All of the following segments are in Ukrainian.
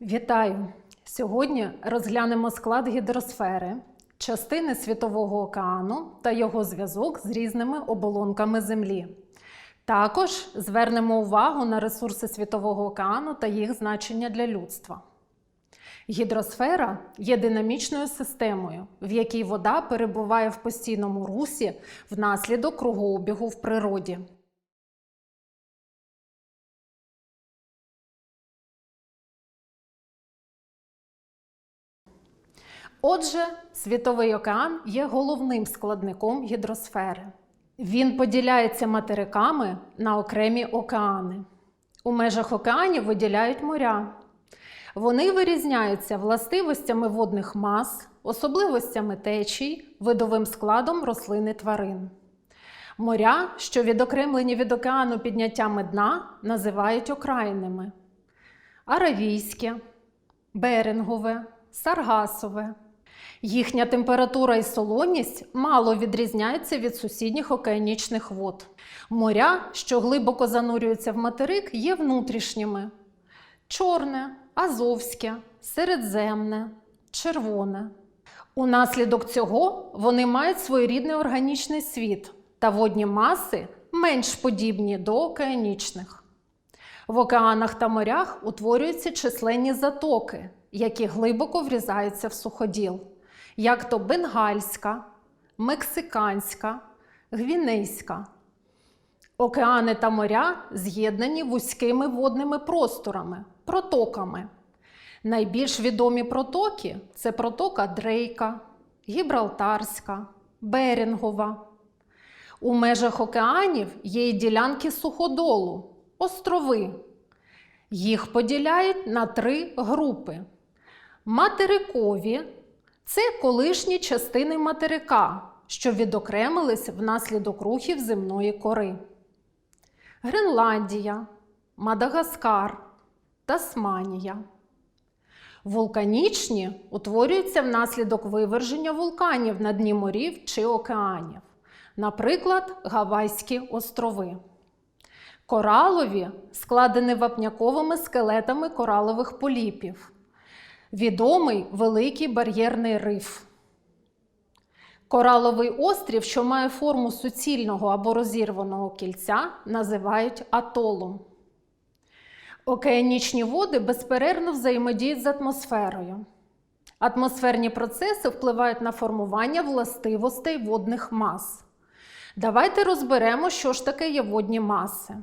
Вітаю! Сьогодні розглянемо склад гідросфери, частини Світового океану та його зв'язок з різними оболонками Землі. Також звернемо увагу на ресурси Світового океану та їх значення для людства. Гідросфера є динамічною системою, в якій вода перебуває в постійному русі внаслідок кругообігу в природі. Отже, Світовий океан є головним складником гідросфери. Він поділяється материками на окремі океани. У межах океанів виділяють моря. Вони вирізняються властивостями водних мас, особливостями течій, видовим складом рослин і тварин. Моря, що відокремлені від океану підняттями дна, називають окраїнами: Аравійське, Берингове, Саргасове. Їхня температура і солоність мало відрізняються від сусідніх океанічних вод. Моря, що глибоко занурюються в материк, є внутрішніми: чорне, азовське, середземне, червоне. Унаслідок цього вони мають своєрідний органічний світ та водні маси менш подібні до океанічних. В океанах та морях утворюються численні затоки, які глибоко врізаються в суходіл, як то бенгальська, мексиканська, гвінейська. Океани та моря з'єднані вузькими водними просторами, протоками. Найбільш відомі протоки це протока Дрейка, Гібралтарська, Берінгова. У межах океанів є й ділянки суходолу, острови. Їх поділяють на три групи. Материкові це колишні частини материка, що відокремились внаслідок рухів земної кори. Гренландія, Мадагаскар, Тасманія. Вулканічні утворюються внаслідок виверження вулканів на дні морів чи океанів, наприклад, Гавайські острови. Коралові складені вапняковими скелетами коралових поліпів. Відомий великий бар'єрний риф. Кораловий острів, що має форму суцільного або розірваного кільця, називають атолом. Океанічні води безперервно взаємодіють з атмосферою. Атмосферні процеси впливають на формування властивостей водних мас. Давайте розберемо, що ж таке є водні маси.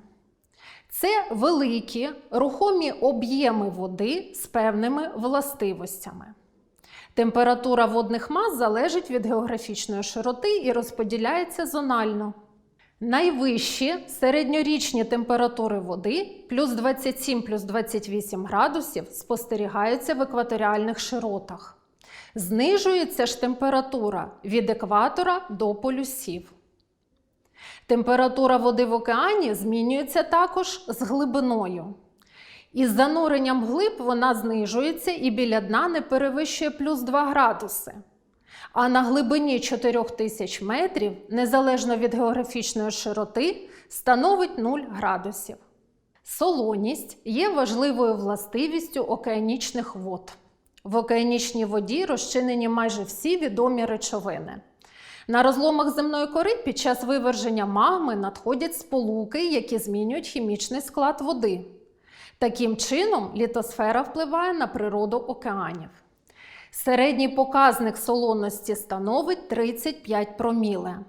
Це великі рухомі об'єми води з певними властивостями. Температура водних мас залежить від географічної широти і розподіляється зонально. Найвищі середньорічні температури води плюс 27 плюс 28 градусів спостерігаються в екваторіальних широтах. Знижується ж температура від екватора до полюсів. Температура води в океані змінюється також з глибиною. Із зануренням глиб вона знижується і біля дна не перевищує плюс 2 градуси. А на глибині 4000 метрів, незалежно від географічної широти, становить 0 градусів. Солоність є важливою властивістю океанічних вод. В океанічній воді розчинені майже всі відомі речовини. На розломах земної кори під час виверження магми надходять сполуки, які змінюють хімічний склад води. Таким чином, літосфера впливає на природу океанів. Середній показник солоності становить 35 проміле.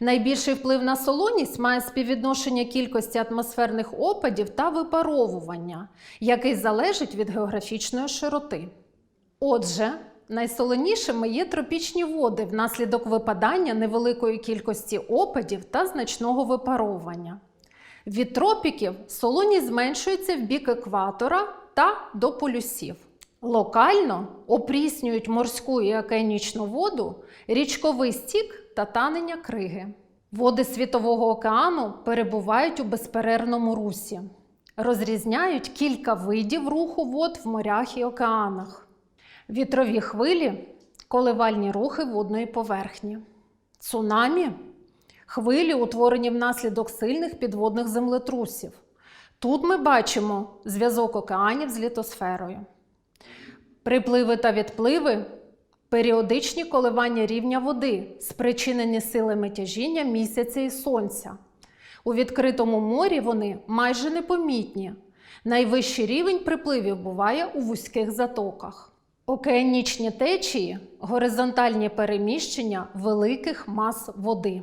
Найбільший вплив на солоність має співвідношення кількості атмосферних опадів та випаровування, який залежить від географічної широти. Отже, найсоленішими є тропічні води внаслідок випадання невеликої кількості опадів та значного випаровування. Від тропіків солоність зменшується в бік екватора та до полюсів. Локально опріснюють морську і океанічну воду, річковий стік та танення криги. Води Світового океану перебувають у безперервному русі. Розрізняють кілька видів руху вод в морях і океанах. Вітрові хвилі коливальні рухи водної поверхні. Цунамі хвилі, утворені внаслідок сильних підводних землетрусів. Тут ми бачимо зв'язок океанів з літосферою. Припливи та відпливи періодичні коливання рівня води, спричинені силами тяжіння місяця і сонця. У відкритому морі вони майже непомітні. Найвищий рівень припливів буває у вузьких затоках. Океанічні течії горизонтальні переміщення великих мас води.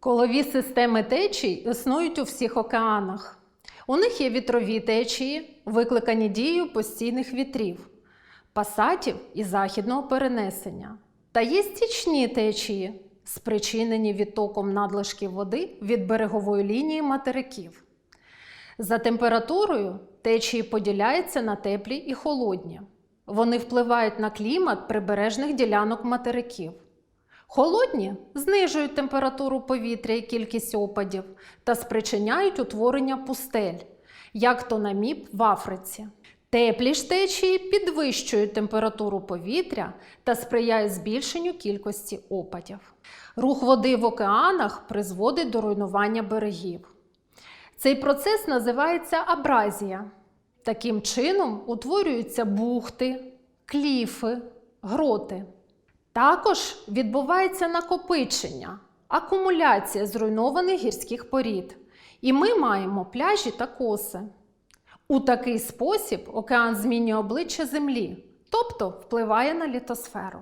Колові системи течій існують у всіх океанах. У них є вітрові течії, викликані дією постійних вітрів, пасатів і західного перенесення. Та є стічні течії, спричинені відтоком надлишків води від берегової лінії материків. За температурою течії поділяються на теплі і холодні. Вони впливають на клімат прибережних ділянок материків. Холодні знижують температуру повітря і кількість опадів та спричиняють утворення пустель, як то на міп в Африці. Теплі ж течії підвищують температуру повітря та сприяють збільшенню кількості опадів. Рух води в океанах призводить до руйнування берегів. Цей процес називається абразія. Таким чином утворюються бухти, кліфи, гроти. Також відбувається накопичення, акумуляція зруйнованих гірських порід. І ми маємо пляжі та коси. У такий спосіб океан змінює обличчя Землі, тобто впливає на літосферу.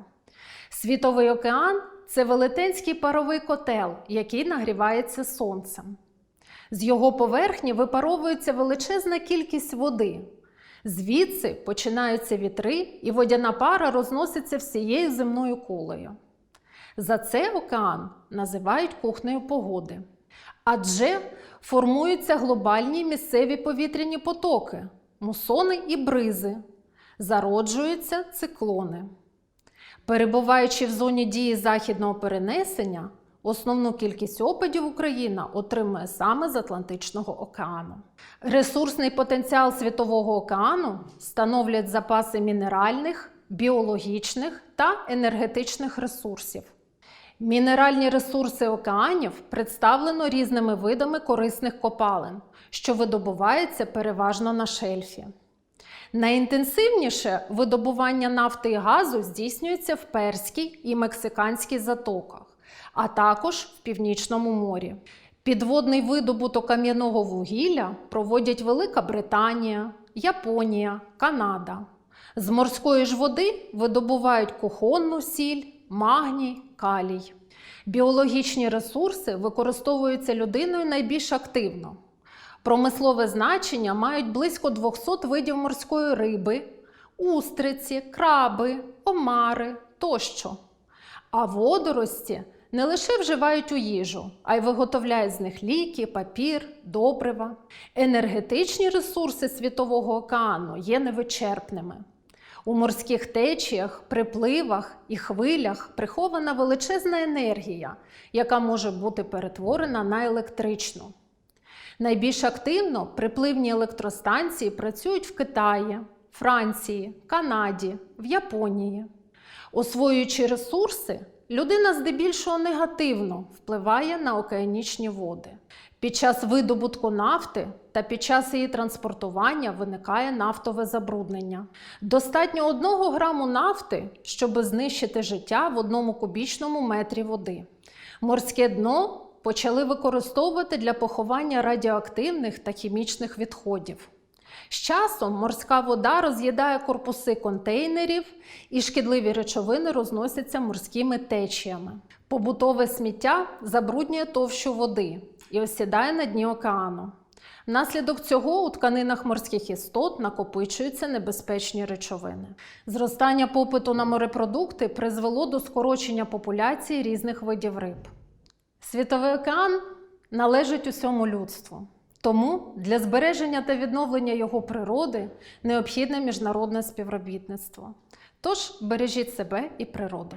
Світовий океан це велетенський паровий котел, який нагрівається сонцем. З його поверхні випаровується величезна кількість води. Звідси починаються вітри, і водяна пара розноситься всією земною кулею. За це океан називають кухнею погоди. Адже формуються глобальні місцеві повітряні потоки, мусони і бризи, зароджуються циклони. Перебуваючи в зоні дії західного перенесення, основну кількість опадів Україна отримує саме з Атлантичного океану. Ресурсний потенціал Світового океану становлять запаси мінеральних, біологічних та енергетичних ресурсів. Мінеральні ресурси океанів представлено різними видами корисних копалин, що видобуваються переважно на шельфі. Найінтенсивніше видобування нафти і газу здійснюється в Перській і Мексиканській затоках, а також в Північному морі. Підводний видобуток кам'яного вугілля проводять Велика Британія, Японія, Канада. З морської ж води видобувають кухонну сіль, магній, калій. Біологічні ресурси використовуються людиною найбільш активно. Промислове значення мають близько 200 видів морської риби, устриці, краби, омари тощо. А водорості не лише вживають у їжу, а й виготовляють з них ліки, папір, добрива. Енергетичні ресурси Світового океану є невичерпними. У морських течіях, припливах і хвилях прихована величезна енергія, яка може бути перетворена на електричну. Найбільш активно припливні електростанції працюють в Китаї, Франції, Канаді, в Японії. Освоюючи ресурси, людина здебільшого негативно впливає на океанічні води. Під час видобутку нафти та під час її транспортування виникає нафтове забруднення. Достатньо одного граму нафти, щоб знищити життя в одному кубічному метрі води. Морське дно почали використовувати для поховання радіоактивних та хімічних відходів. З часом морська вода роз'їдає корпуси контейнерів і шкідливі речовини розносяться морськими течіями. Побутове сміття забруднює товщу води і осідає на дні океану. Внаслідок цього у тканинах морських істот накопичуються небезпечні речовини. Зростання попиту на морепродукти призвело до скорочення популяції різних видів риб. Світовий океан належить усьому людству. Тому для збереження та відновлення його природи необхідне міжнародне співробітництво. Тож бережіть себе і природу.